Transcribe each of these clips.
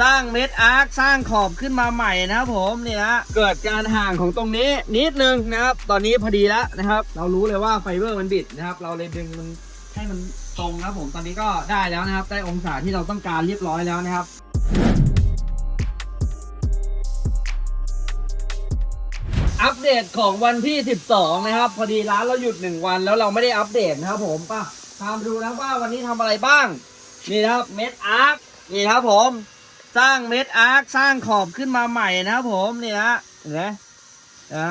สร้างเม็ดอาร์คสร้างขอบขึ้นมาใหม่นะครับผมนี่นะเกิดการห่างของตรงนี้นิดนึงนะครับ ตอนนี้พอดีแล้วนะครับ เรารู้เลยว่าไฟเบอร์มันบิดนะครับ เราเลยดึงมันให้มันตรงนะครับผมตอนนี้ก็ได้แล้วนะครับ ได้องศาที่เราต้องการเรียบร้อยแล้วนะครับอัปเดตของวันที่ 12 นะครับ พอดีร้านเราหยุด 1 วันแล้วเราไม่ได้อัปเดตนะครับผมป่ะตามดูนะว่าวันนี้ทำอะไรบ้างนี่นะครับเม็ดอาร์คนี่ครับผม สร้างเม็ดอาร์คสร้างขอบขึ้นมาใหม่นะครับผมนี่นะเห็นไหมอ่า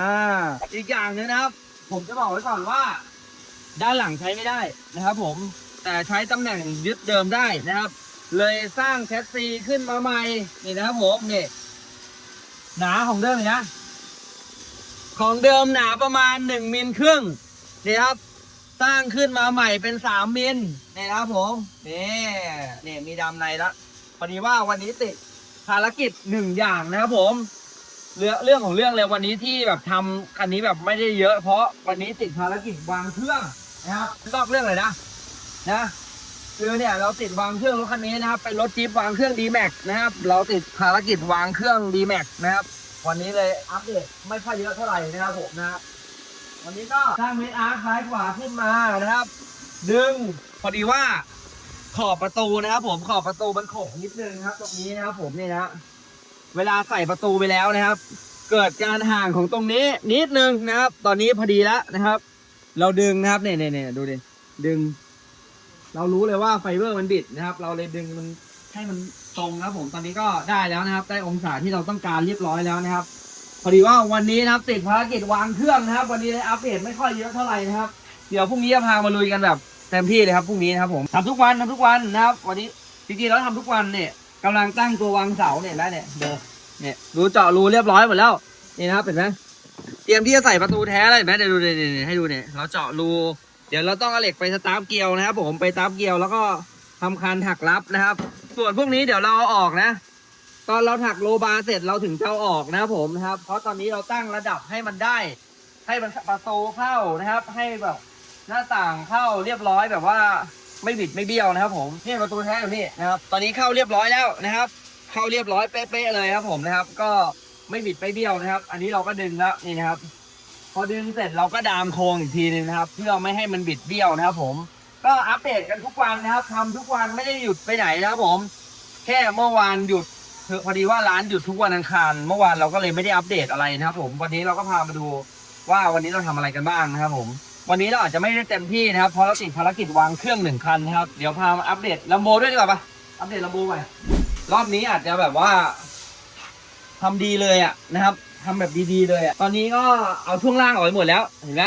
อีกอย่างหนึงนะครับ ผมจะบอกไว้ก่อนว่า ด้านหลังใช้ไม่ได้นะครับ ผมแต่ใช้ตำแหน่งยึดเดิมได้นะครับ เลยสร้างแคสซีขึ้นมาใหม่นี่นะครับผมนี่หนาของเดิมเลยนะ ของเดิมหนาประมาณ1มิลครึ่งนี่ครับ สร้างขึ้นมาใหม่เป็น3มิลนี่นะครับผมนี่นี่มีดำในแล้ว พอดีว่าวันนี้ติดภารกิจหนึ่งอย่างนะครับผมเรื่องเรื่องของเรื่องเลยวันนี้ที่แบบทำคันนี้แบบไม่ได้เยอะ เพราะวันนี้ติดภารกิจวางเครื่องนะครับนอกเรื่องเลยนะนะคือเนี่ยเราติดวางเครื่องรถคันนี้นะครับเป็นรถจี๊ปวางเครื่อง d m a x นะครับ เราติดภารกิจวางเครื่อง d m a x นะครับ วันนี้เลยอัปเดตไม่ค่อยเยอะเท่าไหร่นะครับผมนะวันนี้ก็สร้างเมดอาร์คซ้ายขวาขึ้นมานะครับ ดึงพอดีว่า ขอบประตูนะครับผมขอบประตูมันโขกนิดนึงครับ ตรงนี้นะครับผมนี่นะเวลาใส่ประตูไปแล้วนะครับ เกิดการห่างของตรงนี้นิดนึงนะครับ ตอนนี้พอดีแล้วนะครับ เราดึงนะครับเนี่ยเนี่ยเน่ดูดิดึง เรารู้เลยว่าไฟเบอร์มันบิดนะครับ เราเลยดึงมันให้มันตรงนะครับผมตอนนี้ก็ได้แล้วนะครับ ได้องศาที่เราต้องการเรียบร้อยแล้วนะครับ พอดีว่าวันนี้นะครับติดภารกิจวางเครื่องนะครับ วันนี้เลยอัปเดตไม่ค่อยเยอะเท่าไหร่นะครับ เดี๋ยวพรุ่งนี้จะพามาลุยกันแบบ เต็มที่เลยครับพรุ่งนี้นะครับผมทำทุกวันทำทุกวันนะครับ วันนี้จริงๆแล้วทำทุกวันเนี่ยกำลังตั้งตัววางเสาเนี่ยแล้วเนี่ยเดี๋ยวเนี่ยรูเจาะรูเรียบร้อยหมดแล้วนี่นะครับเห็นไหมเตรียมที่จะใส่ประตูแท้อะไรเห็นไหมเดี๋ยวดูเนี่ยให้ดูเนี่ยเราเจาะรูเดี๋ยวเราต้องเอาเหล็กไปสตาร์ฟเกลียวนะครับผมไปสตาร์ฟเกลียวแล้วก็ทำคานหักลับนะครับ ส่วนพวกนี้เดี๋ยวเราเอาออกนะ ตอนเราถักโลบาเสร็จเราถึงจะเอาออกนะครับผมนะครับ เพราะตอนนี้เราตั้งระดับให้มันได้ ให้มันประตูเข้านะครับ ให้แบบ หน้าต่างเข้าเรียบร้อยแบบว่าไม่บิดไม่เบี้ยวนะครับ ผมนี่ประตูแท้อยู่นี่นะครับ ตอนนี้เข้าเรียบร้อยแล้วนะครับ เข้าเรียบร้อยเป๊ะๆเลยครับ ผมนะครับ ก็ไม่บิดไม่เบี้ยวนะครับ อันนี้เราก็ดึงแล้วนี่นะครับ พอดึงเสร็จเราก็ดามโครงอีกทีหนึงนะครับ เพื่อไม่ให้มันบิดเบี้ยวนะครับ ผม ก็อัปเดตกันทุกวันนะครับทำทุกวันไม่ได้หยุดไปไหนนะครับ ผม แค่เมื่อวานหยุดพอดีว่าร้านหยุดทุกวันอังคาร เมื่อวานเราก็เลยไม่ได้อัปเดตอะไรนะครับ ผมวันนี้เราก็พามาดูว่าวันนี้เราทำอะไรกันบ้างนะครับ ผม วันนี้เราอาจจะไม่ได้เต็มที่นะครับเพราะเราติดภารกิจวางเครื่องหนึ่งคันนะครับ เดี๋ยวพามาอัปเดตลัมโบด้วยดีกว่าปะอัปเดตลัมโบไปรอบนี้อาจจะแบบว่าทำดีเลยอะนะครับทำแบบดีๆเลยอะตอนนี้ก็เอาช่วงล่างออกไปหมดแล้วเห็นไหม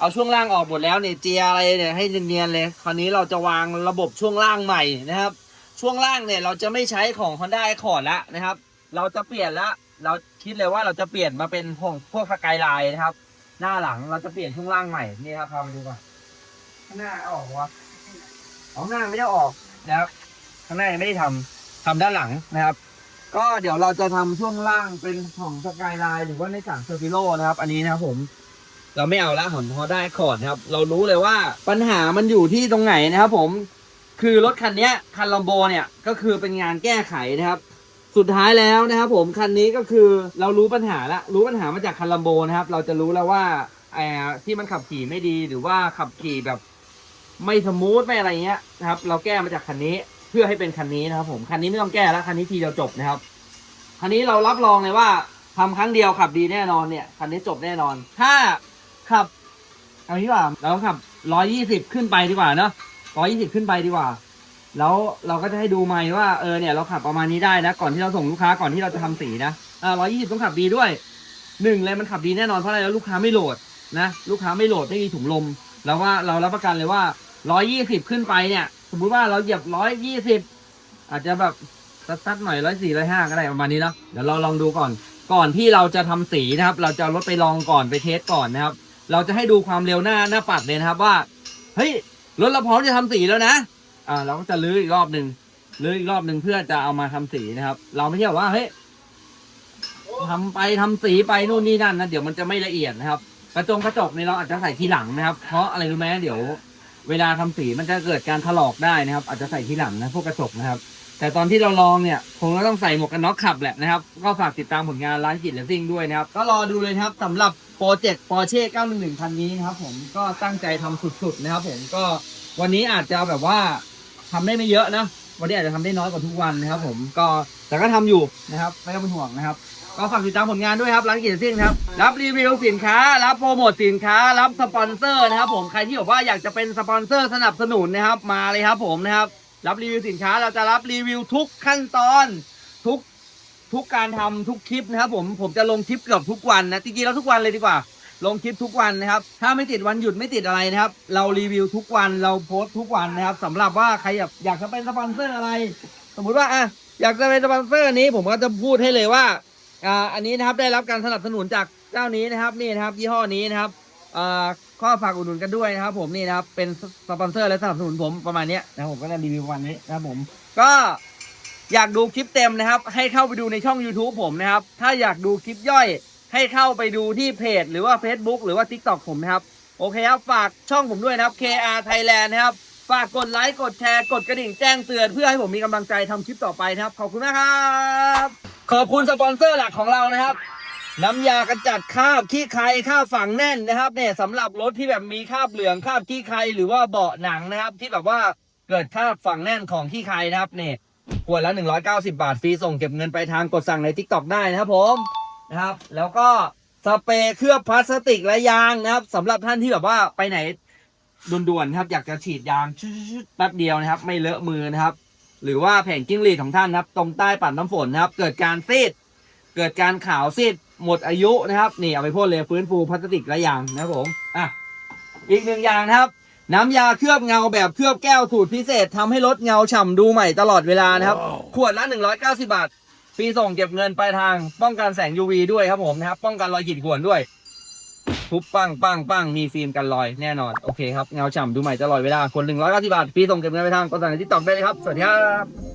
เอาช่วงล่างออกหมดแล้วเนี่ยเจียอะไรเนี่ยให้เนียนๆเลย คราวนี้เราจะวางระบบช่วงล่างใหม่นะครับ ช่วงล่างเนี่ยเราจะไม่ใช้ของ Honda Accord ละนะครับ เราจะเปลี่ยนละ เราคิดเลยว่าเราจะเปลี่ยนมาเป็นพวกพวกสกายไลน์นะครับ หน้าหลังเราจะเปลี่ยนช่วงล่างใหม่นี่ครับพามาดูก่อนข้างหน้าออกวะเอาข้างหน้าไม่ได้ออกนะครับข้างหน้ายังไม่ได้ทำทำด้านหลังนะครับ ก็เดี๋ยวเราจะทำช่วงล่างเป็นของสกายไลน์หรือว่าในสั่งเซอร์ฟิโลนะครับ อันนี้นะครับผม เราไม่เอาละของ Honda Accord นะครับ เรารู้เลยว่าปัญหามันอยู่ที่ตรงไหนนะครับ ผมคือรถคันนี้คันลัมโบเนี่ยก็คือเป็นงานแก้ไขนะครับ สุดท้ายแล้วนะครับผมคันนี้ก็คือเรารู้ปัญหาละรู้ปัญหามาจากคันลัมโบนะครับ เราจะรู้แล้วว่าไอ้ที่มันขับขี่ไม่ดีหรือว่าขับขี่แบบ ไม่สมูทไม่อะไรเงี้ยนะครับ เราแก้มาจากคันนี้เพื่อให้เป็นคันนี้นะครับ ผมคันนี้ไม่ต้องแก้แล้วคันนี้ทีเดียวจบนะครับคันนี้เรารับรองเลยว่าทำครั้งเดียวขับดีแน่นอนเนี่ยคันนี้จบแน่นอน ถ้าขับเอางี้ดีกว่าเราขับร้อยี่สิบขึ้นไปดีกว่าเนาะร้อยยี่สิบขึ้นไปดีกว่า แล้วเราก็จะให้ดูไมค์ว่าเออเนี่ยเราขับประมาณนี้ได้นะ ก่อนที่เราส่งลูกค้าก่อนที่เราจะทำสีนะอ่าร้อยยี่สิบต้องขับดีด้วยหนึ่งเลยมันขับดีแน่นอนเพราะอะไรแล้วลูกค้าไม่โหลดนะลูกค้าไม่โหลดไม่มีถุงลม แล้วว่าเรารับประกันเลยว่าร้อยยี่สิบขึ้นไปเนี่ย สมมุติว่าเราเหยียบร้อยยี่สิบอาจจะแบบตัดๆหน่อยร้อยสี่ร้อยห้าก็ได้ประมาณนี้เนาะเดี๋ยวเราลองดูก่อน ก่อนที่เราจะทำสีนะครับ เราจะรถไปลองก่อนไปเทสก่อนนะครับ เราจะให้ดูความเร็วหน้าหน้าปัดเลยนะครับว่าเฮ้ยรถเราพร้อมจะทำสีแล้วนะ อ่าเราก็จะลื้ออีกรอบหนึ่งลื้ออีกรอบหนึ่งเพื่อจะเอามาทำสีนะครับ เราไม่ใช่ว่าเฮ้ยทำไปทำสีไปนู่นนี่นั่นนะเดี๋ยวมันจะไม่ละเอียดนะครับ กระจงกระจกนี่เราอาจจะใส่ทีหลังนะครับ เพราะอะไรรู้ไหมเดี๋ยว เวลาทำสีมันจะเกิดการถลอกได้นะครับ อาจจะใส่ทีหลังนะพวกกระจกนะครับ แต่ตอนที่เราลองเนี่ยคงก็ต้องใส่หมวกกันน็อกขับแหละนะครับ ก็ฝากติดตามผลงานร้านกิจเลสซิ่งด้วยนะครับ ก็รอดูเลยครับสำหรับโปรเจกต์ปอร์เช่911คันนี้นะครับ ผมก็ตั้งใจทำสุดๆนะครับ ผมก็วันนี้อาจจะแบบว่า ทำได้ไม่เยอะนะวันนี้อาจจะทำได้น้อยกว่าทุกวันนะครับ ผมก็แต่ก็ทำอยู่นะครับ ไม่ต้องเป็นห่วงนะครับ ก็ฝากติดตามผลงานด้วยครับร้านกิจซิ่งครับ รับรีวิวสินค้า รับโปรโมทสินค้า รับสปอนเซอร์นะครับ ผมใครที่บอกว่าอยากจะเป็นสปอนเซอร์สนับสนุนนะครับ มาเลยครับ ผมนะครับ รับรีวิวสินค้าเราจะรับรีวิวทุกขั้นตอนทุกทุกการทำทุกคลิปนะครับ ผมผมจะลงคลิปเกือบทุกวันนะจริงๆแล้วทุกวันเลยดีกว่า ลงคลิปทุกวันนะครับ ถ้าไม่ติดวันหยุดไม่ติดอะไรนะครับ เรารีวิวทุกวันเราโพสต์ทุกวันนะครับสำหรับว่าใครอยากอยากจะเป็นสปอนเซอร์อะไร สมมุติว่าอะอยากจะเป็นสปอนเซอร์นี้ผมก็จะพูดให้เลยว่าอ่าอันนี้นะครับได้รับการสนับสนุนจากเจ้านี้นะครับนี่นะครับยี่ห้อนี้นะครับอ่าข้อฝากอุดหนุนกันด้วยนะครับ ผมนี่นะครับเป็นสปอนเซอร์และสนับสนุนผมประมาณนี้นะผมก็จะรีวิววันนี้นะครับผมก็อยากดูคลิปเต็มนะครับ ให้เข้าไปดูในช่อง YouTube ผมนะครับ ถ้าอยากดูคลิปย่อย ให้เข้าไปดูที่เพจ หรือว่า Facebook หรือว่า TikTok ผมนะครับ โอเคครับ ฝากช่องผมด้วยนะครับ KR Thailand นะครับ ฝากกดไลค์กดแชร์ กดกระดิ่งแจ้งเตือนเพื่อให้ผมมีกำลังใจทำคลิปต่อไปนะครับ ขอบคุณนะครับ ขอบคุณสปอนเซอร์หลักของเรานะครับ น้ำยากระจัดคราบขี้ใครคราบฝังแน่นนะครับเนี่ยสำหรับรถที่แบบมีคราบเหลืองคราบขี้ใครหรือว่าเบาะหนังนะครับ ที่แบบว่าเกิดคราบฝังแน่นของขี้ใครนะครับเนี่ยขวดละ 190 บาทฟรีส่งเก็บเงินไปลายทางกดสั่งใน Tik t o อกได้นะครับผม นะครับ แล้วก็สเปรย์เคลือบพลาสติกและยางนะครับสำหรับท่านที่แบบว่าไปไหนด่วนๆครับอยากจะฉีดยางชุดๆแป๊บเดียวนะครับ ไม่เลอะมือนะครับ หรือว่าแผงจิ้งหรีดของท่านนะครับ ตรงใต้ปัดน้ำฝนนะครับ เกิดการซีด เกิดการขาวซีดหมดอายุนะครับ นี่เอาไปพ่นเลยฟื้นฟูพลาสติกและยางนะครับผมอะอีกหนึ่งอย่างนะครับ น้ำยาเคลือบเงาแบบเคลือบแก้วสูตรพิเศษทำให้รถเงาฉ่ำดูใหม่ตลอดเวลานะครับ ขวดละ 190 บาท ฟรีส่งเก็บเงินปลายทางป้องกันแสง UV ด้วยครับผมนะครับ ป้องกันรอยขีดข่วนด้วยทุบปังปังปังมีฟิล์มกันรอยแน่นอน โอเคครับ เงาฉ่ำดูใหม่จะลอยเวลา คนหนึ่งร้อยเก้าสิบบาทฟรีส่งเก็บเงินปลายทางก็สั่งในที่ตอกได้เลยครับ สวัสดีครับ